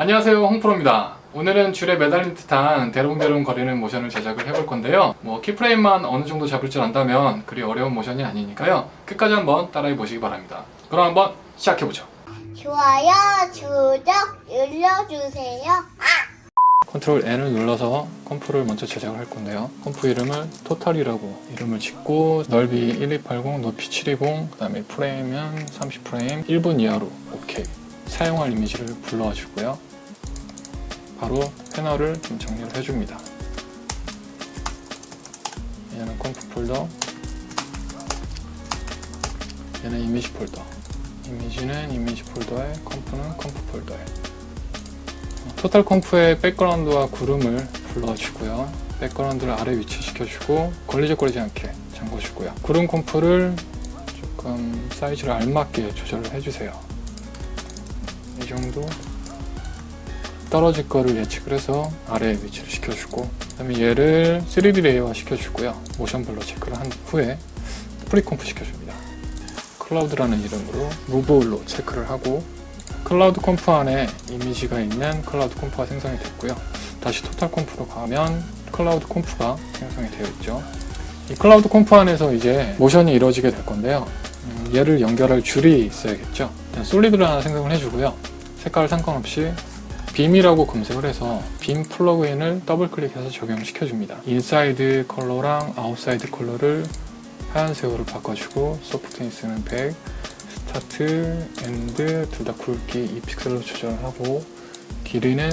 안녕하세요 홍프로입니다. 오늘은 줄에 매달린 듯한 대롱대롱 거리는 모션을 제작을 해볼 건데요. 뭐 키프레임만 어느 정도 잡을 줄 안다면 그리 어려운 모션이 아니니까요. 끝까지 한번 따라해 보시기 바랍니다. 그럼 한번 시작해보죠. 좋아요, 구독 눌러주세요. 컨트롤 N을 눌러서 컴프를 먼저 제작을 할 건데요. 컴프 이름을 토탈이라고 이름을 짓고 넓이 1280, 높이 720, 그 다음에 프레임은 30프레임 1분 이하로 오케이 사용할 이미지를 불러와 주고요 바로 패널을 좀 정리를 해줍니다 얘는 컴프 폴더 얘는 이미지 폴더 이미지는 이미지 폴더에 컴프는 컴프 폴더에 토탈 컴프의 백그라운드와 구름을 불러주고요. 백그라운드를 아래 위치시켜주고 걸리적거리지 않게 잠궈주고요. 구름 컴프를 조금 사이즈를 알맞게 조절을 해주세요. 이 정도 떨어질 거를 예측을 해서 아래에 위치를 시켜주고 그다음에 얘를 3D 레이어화 시켜주고요. 모션 블러 체크를 한 후에 프리 컴프 시켜줍니다. 클라우드라는 이름으로 무브로 체크를 하고 클라우드 컴프 안에 이미지가 있는 클라우드 컴프가 생성이 됐고요. 다시 토탈 컴프로 가면 클라우드 컴프가 생성이 되어 있죠. 이 클라우드 컴프 안에서 이제 모션이 이루어지게 될 건데요. 음, 얘를 연결할 줄이 있어야겠죠. 일단 솔리드를 하나 생성을 해주고요. 색깔 상관없이 빔이라고 검색을 해서 빔 플러그인을 더블 클릭해서 적용시켜 줍니다. 인사이드 컬러랑 아웃사이드 컬러를 하얀색으로 바꿔주고 소프트니스는 100, 스타트, 엔드 둘 다 굵기 2픽셀로 조절하고 길이는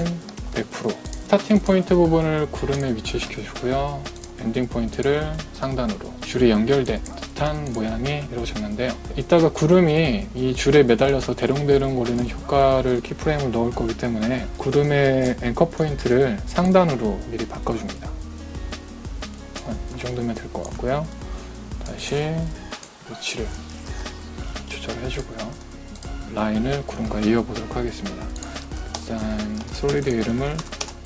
100% 스타팅 포인트 부분을 구름에 위치시켜 주고요 엔딩 포인트를 상단으로 줄이 연결된 듯한 모양이 이루어졌는데요 이따가 구름이 이 줄에 매달려서 대롱대롱 거리는 효과를 키프레임을 넣을 거기 때문에 구름의 앵커 포인트를 상단으로 미리 바꿔줍니다 이 정도면 될 것 같고요 다시 위치를 조절을 해주고요. 라인을 구름과 이어보도록 하겠습니다. 일단 솔리드 이름을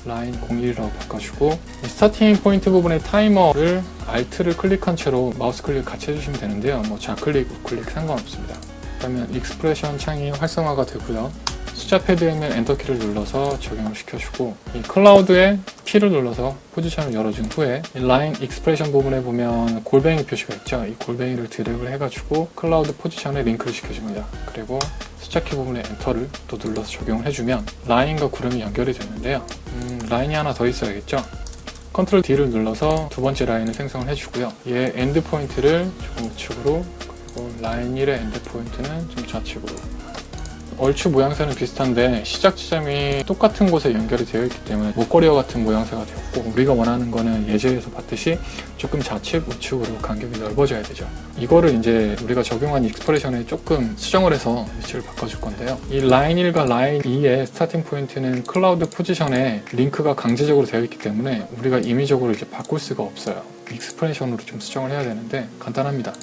라인 01이라고 바꿔주고 이 스타팅 포인트 부분의 타이머를 Alt를 클릭한 채로 마우스 클릭 같이 해주시면 되는데요. 뭐 좌클릭, 우클릭 상관없습니다. 그러면 익스프레션 창이 활성화가 되고요. 숫자 패드에 있는 엔터키를 눌러서 적용을 시켜주고 이 클라우드에 키를 눌러서 포지션을 열어준 후에 이 라인 익스프레션 부분에 보면 골뱅이 표시가 있죠. 이 골뱅이를 드래그를 해가지고 클라우드 포지션에 링크를 시켜줍니다. 그리고 키 부분에 엔터를 또 눌러서 적용을 해주면 라인과 구름이 연결이 되는데요. 음, 라인이 하나 더 있어야겠죠. 컨트롤 D를 눌러서 두 번째 라인을 생성을 해주고요. 얘 엔드 포인트를 조금 우측으로 그리고 라인 1의 엔드 포인트는 좀 좌측으로 얼추 모양새는 비슷한데 시작 지점이 똑같은 곳에 연결이 되어 있기 때문에 목걸이와 같은 모양새가 되었고 우리가 원하는 거는 예제에서 봤듯이 조금 좌측 우측으로 간격이 넓어져야 되죠. 이거를 이제 우리가 적용한 익스프레션에 조금 수정을 해서 위치를 바꿔줄 건데요. 이 라인 1과 라인 2의 스타팅 포인트는 클라우드 포지션에 링크가 강제적으로 되어 있기 때문에 우리가 임의적으로 이제 바꿀 수가 없어요 익스프레션으로 좀 수정을 해야 되는데 간단합니다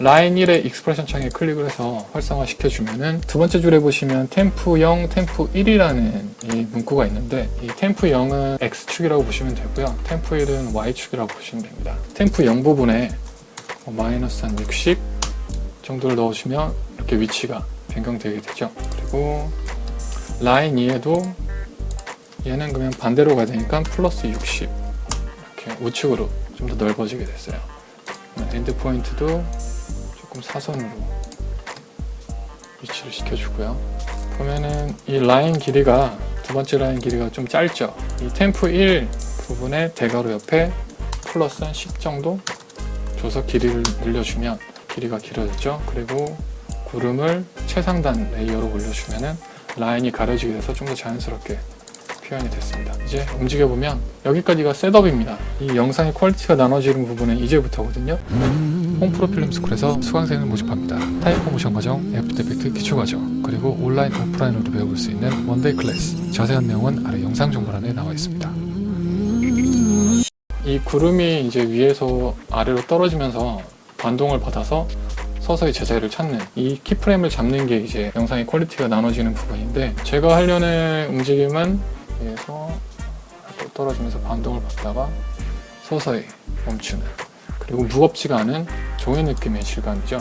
라인 1의 익스프레션 창에 클릭을 해서 활성화 시켜주면은 두 번째 줄에 보시면 템프 0, 템프 1이라는 이 문구가 있는데 이 템프 0은 X축이라고 보시면 되고요. 템프 1은 Y축이라고 보시면 됩니다. 템프 0 부분에 뭐 마이너스 한 60 정도를 넣으시면 이렇게 위치가 변경되게 되죠. 그리고 라인 2에도 얘는 그러면 반대로 가야 되니까 플러스 60 이렇게 우측으로 좀 더 넓어지게 됐어요. 엔드 포인트도 조금 사선으로 위치를 시켜주고요. 보면은 이 라인 길이가 두 번째 라인 길이가 좀 짧죠. 이 템프 1 부분의 대가로 옆에 플러스 한 10 정도 줘서 길이를 늘려주면 길이가 길어졌죠. 그리고 구름을 최상단 레이어로 올려주면은 라인이 가려지게 돼서 좀 더 자연스럽게 표현이 됐습니다. 이제 움직여보면 여기까지가 셋업입니다. 이 영상의 퀄리티가 나눠지는 부분은 이제부터거든요. 홈프로 필름 스쿨에서 수강생을 모집합니다. 타이포 모션 과정, 애프터 이펙트 기초 과정, 그리고 온라인 오프라인으로 배워볼 수 있는 원데이 클래스. 자세한 내용은 아래 영상 정보란에 나와 있습니다. 이 구름이 이제 위에서 아래로 떨어지면서 반동을 받아서 서서히 제자리를 찾는 이 키프레임을 잡는 게 이제 영상의 퀄리티가 나눠지는 부분인데 제가 하려는 움직임은 위에서 또 떨어지면서 반동을 받다가 서서히 멈추는 그리고 무겁지가 않은 종이 느낌의 질감이죠.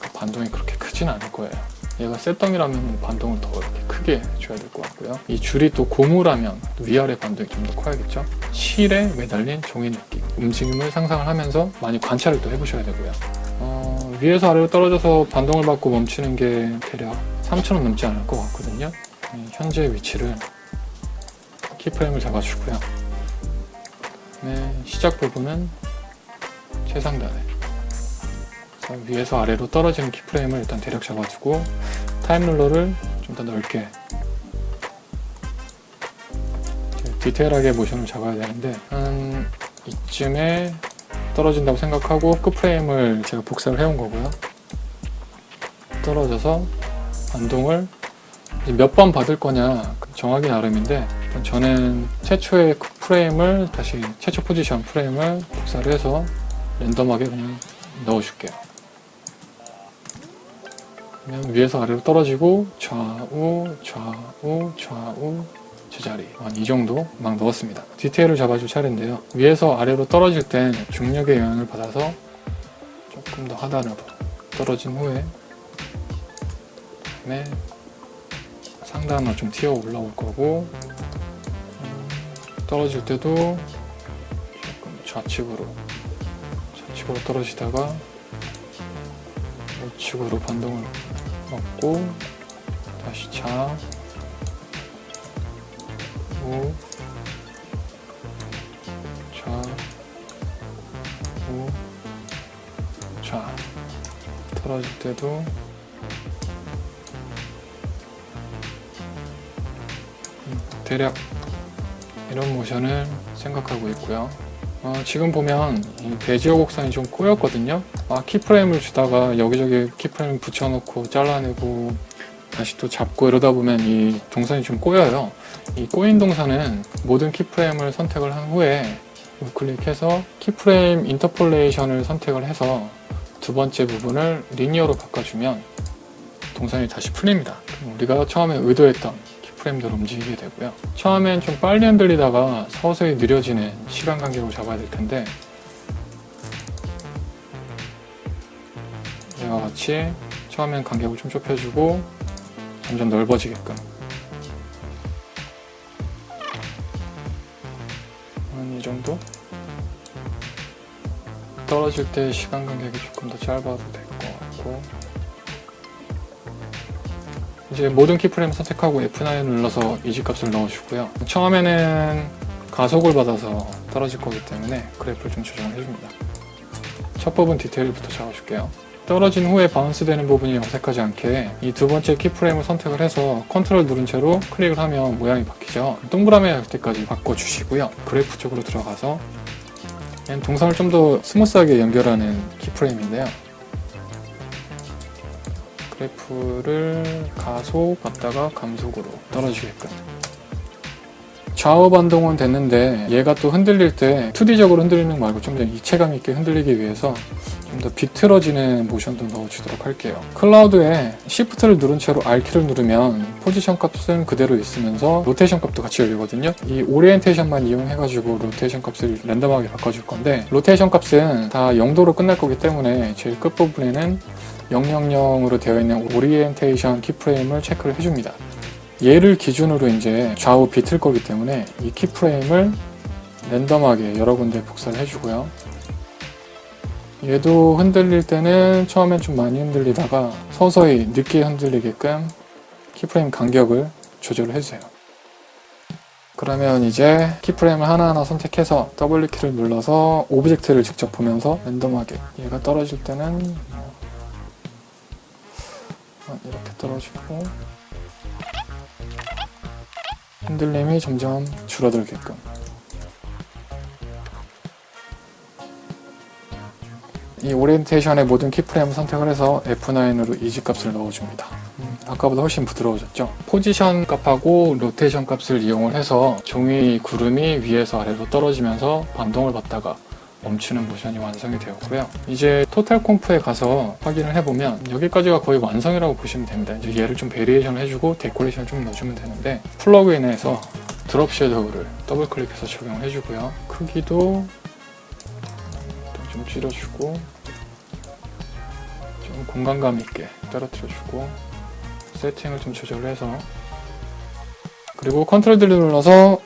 그 반동이 그렇게 크진 않을 거예요. 얘가 셋덩이라면 반동을 더 이렇게 크게 줘야 될 것 같고요. 이 줄이 또 고무라면 위아래 반동이 좀 더 커야겠죠. 실에 매달린 종이 느낌, 움직임을 상상을 하면서 많이 관찰을 또 해보셔야 되고요. 어, 위에서 아래로 떨어져서 반동을 받고 멈추는 게 대략 3,000원 넘지 않을 것 같거든요. 이 현재 위치를 키프레임을 잡아주고요. 네, 시작 부분은 최상단에 위에서 아래로 떨어지는 키프레임을 일단 대략 잡아주고 타임 룰러를 좀 더 넓게 디테일하게 모션을 잡아야 되는데 한 이쯤에 떨어진다고 생각하고 끝프레임을 제가 복사를 해온 거고요 떨어져서 반동을 몇 번 받을 거냐 정하기 나름인데 저는 최초의 그 프레임을 다시 최초 포지션 프레임을 복사를 해서 랜덤하게 그냥 넣어줄게요. 그냥 위에서 아래로 떨어지고 좌우 좌우 좌우 제자리 한 이 정도 막 넣었습니다. 디테일을 잡아줄 차례인데요. 위에서 아래로 떨어질 땐 중력의 영향을 받아서 조금 더 하단으로 떨어진 후에 그다음에 상단으로 좀 튀어 올라올 거고 음, 떨어질 때도 조금 좌측으로 좌측으로 떨어지다가 우측으로 반동을 얻고 다시 차, 우, 좌, 우, 좌 떨어질 때도 대략 이런 모션을 생각하고 있고요. 어, 지금 보면 이 베지어 곡선이 좀 꼬였거든요. 아, 키프레임을 주다가 여기저기 키프레임 붙여놓고 잘라내고 다시 또 잡고 이러다 보면 이 동선이 좀 꼬여요. 이 꼬인 동선은 모든 키프레임을 선택을 한 후에 우클릭해서 키프레임 인터폴레이션을 선택을 해서 두 번째 부분을 리니어로 바꿔주면 동선이 다시 풀립니다. 우리가 처음에 의도했던 프레임대로 움직이게 되고요. 처음엔 좀 빨리 흔들리다가 서서히 느려지는 시간 간격을 잡아야 될 텐데 이와 같이 처음엔 간격을 좀 좁혀주고 점점 넓어지게끔. 한 이 정도? 떨어질 때 시간 간격이 조금 더 짧아도 될 것 같고 이제 모든 키프레임 선택하고 F9을 눌러서 이지 값을 넣어주고요. 처음에는 가속을 받아서 떨어질 거기 때문에 그래프를 좀 조정을 해줍니다. 첫 부분 디테일부터 잡아줄게요. 떨어진 후에 바운스 되는 부분이 어색하지 않게 이 두 번째 키프레임을 선택을 해서 컨트롤 누른 채로 클릭을 하면 모양이 바뀌죠. 동그라미 할 때까지 바꿔주시고요. 그래프 쪽으로 들어가서 동선을 좀 더 스무스하게 연결하는 키프레임인데요. 그래프를 가속 받다가 감속으로 떨어지게끔. 좌우 반동은 됐는데 얘가 또 흔들릴 때 2D적으로 흔들리는 거 말고 좀 더 이체감 있게 흔들리기 위해서 좀 더 비틀어지는 모션도 넣어주도록 할게요. 클라우드에 Shift를 누른 채로 R키를 누르면 포지션 값은 그대로 있으면서 로테이션 값도 같이 열리거든요. 이 오리엔테이션만 이용해가지고 로테이션 값을 랜덤하게 바꿔줄 건데 로테이션 값은 다 0도로 끝날 거기 때문에 제일 끝부분에는 000으로 되어 있는 오리엔테이션 키프레임을 체크를 해줍니다. 얘를 기준으로 이제 좌우 비틀 거기 때문에 이 키프레임을 랜덤하게 여러 군데 복사를 해주고요. 얘도 흔들릴 때는 처음엔 좀 많이 흔들리다가 서서히 늦게 흔들리게끔 키프레임 간격을 조절을 해주세요. 그러면 이제 키프레임을 하나하나 선택해서 W키를 눌러서 오브젝트를 직접 보면서 랜덤하게 얘가 떨어질 때는 어, 이렇게 떨어지고 흔들림이 점점 줄어들게끔 이 오리엔테이션의 모든 키프레임을 선택을 해서 F9으로 이지 값을 넣어줍니다. 음, 아까보다 훨씬 부드러워졌죠? 포지션 값하고 로테이션 값을 이용을 해서 종이 구름이 위에서 아래로 떨어지면서 반동을 받다가 멈추는 모션이 완성이 되었고요. 이제 토탈 콤프에 가서 확인을 해보면 여기까지가 거의 완성이라고 보시면 됩니다. 이제 얘를 좀 베리에이션 해주고 데코레이션 좀 넣어주면 되는데 플러그인에서 드롭 섀도우를 더블 클릭해서 적용을 해주고요. 크기도 좀 줄여주고 좀 공간감 있게 떨어뜨려주고 세팅을 좀 조절해서 그리고 컨트롤 딜을 눌러서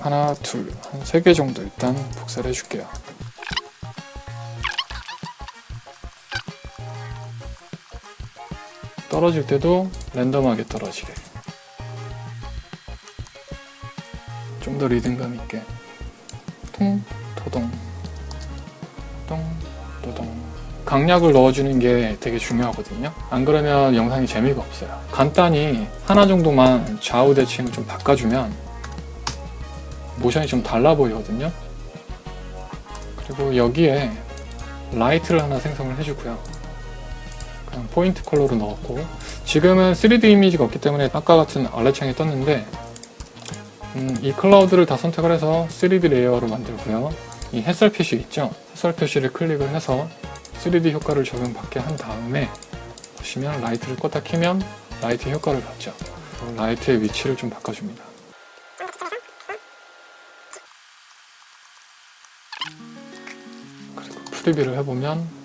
하나, 둘, 한 세 개 정도 일단 복사를 해줄게요. 떨어질 때도 랜덤하게 떨어지게. 좀 더 리듬감 있게. 통, 토동, 똥, 또동. 강약을 넣어주는 게 되게 중요하거든요. 안 그러면 영상이 재미가 없어요. 간단히 하나 정도만 좌우 대칭을 좀 바꿔주면 모션이 좀 달라 보이거든요. 그리고 여기에 라이트를 하나 생성을 해주고요. 그냥 포인트 컬러로 넣었고 지금은 3D 이미지가 없기 때문에 아까 같은 아래창이 떴는데 음, 이 클라우드를 다 선택을 해서 3D 레이어로 만들고요. 이 햇살 표시 있죠? 햇살 표시를 클릭을 해서 3D 효과를 적용받게 한 다음에 보시면 라이트를 껐다 키면 라이트 효과를 받죠. 라이트의 위치를 좀 바꿔줍니다. 그리고 프리뷰를 해보면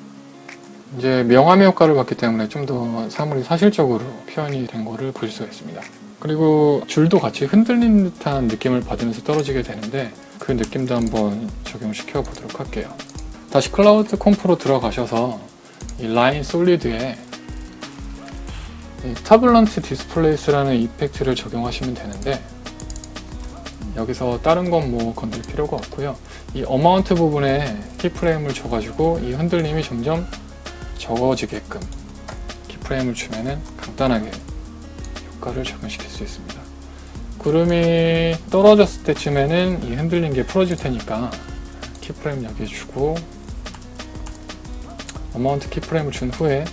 이제 명암의 효과를 받기 때문에 좀 더 사물이 사실적으로 표현이 된 거를 볼 수가 있습니다. 그리고 줄도 같이 흔들리는 듯한 느낌을 받으면서 떨어지게 되는데 그 느낌도 한번 적용시켜 보도록 할게요. 다시 클라우드 컴프로 들어가셔서 이 라인 솔리드에 이 타블런트 디스플레이스라는 이펙트를 적용하시면 되는데 여기서 다른 건 뭐 건들 필요가 없고요. 이 어마운트 부분에 키프레임을 줘가지고 이 흔들림이 점점 적어지게끔 키프레임을 주면은 간단하게 효과를 적용시킬 수 있습니다. 구름이 떨어졌을 때쯤에는 이 흔들린 게 풀어질 테니까 키프레임 여기에 주고 어마운트 키프레임을 준 후에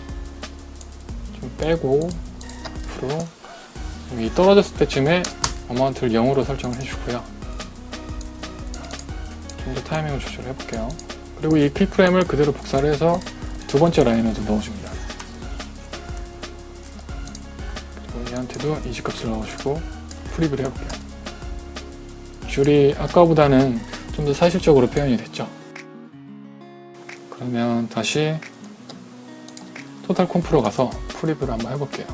좀 빼고 앞으로 여기 떨어졌을 때쯤에 어마운트를 0으로 설정을 해주고요. 좀 더 타이밍을 조절해 볼게요. 그리고 이 키프레임을 그대로 복사를 해서 두 번째 라인에도 넣어줍니다. 그리고 얘한테도 이지값을 넣어주고 프리뷰를 해볼게요. 줄이 아까보다는 좀 더 사실적으로 표현이 됐죠. 그러면 다시 토탈 콤프로 가서 프리뷰를 한번 해볼게요.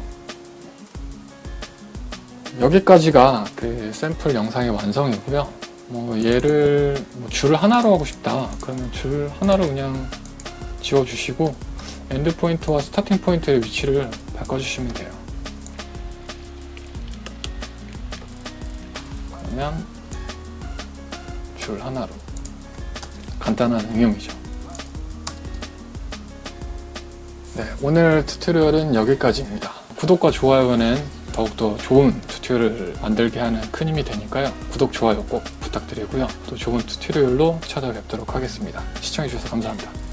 여기까지가 그 샘플 영상의 완성이고요. 뭐 얘를 뭐 줄 하나로 하고 싶다. 그러면 줄 하나로 그냥 지워주시고 엔드 포인트와 스타팅 포인트의 위치를 바꿔주시면 돼요. 그러면 줄 하나로 간단한 응용이죠. 네, 오늘 튜토리얼은 여기까지입니다. 구독과 좋아요는 더욱더 좋은 튜토리얼을 만들게 하는 큰 힘이 되니까요. 구독, 좋아요 꼭 부탁드리고요. 또 좋은 튜토리얼로 찾아뵙도록 하겠습니다. 시청해주셔서 감사합니다.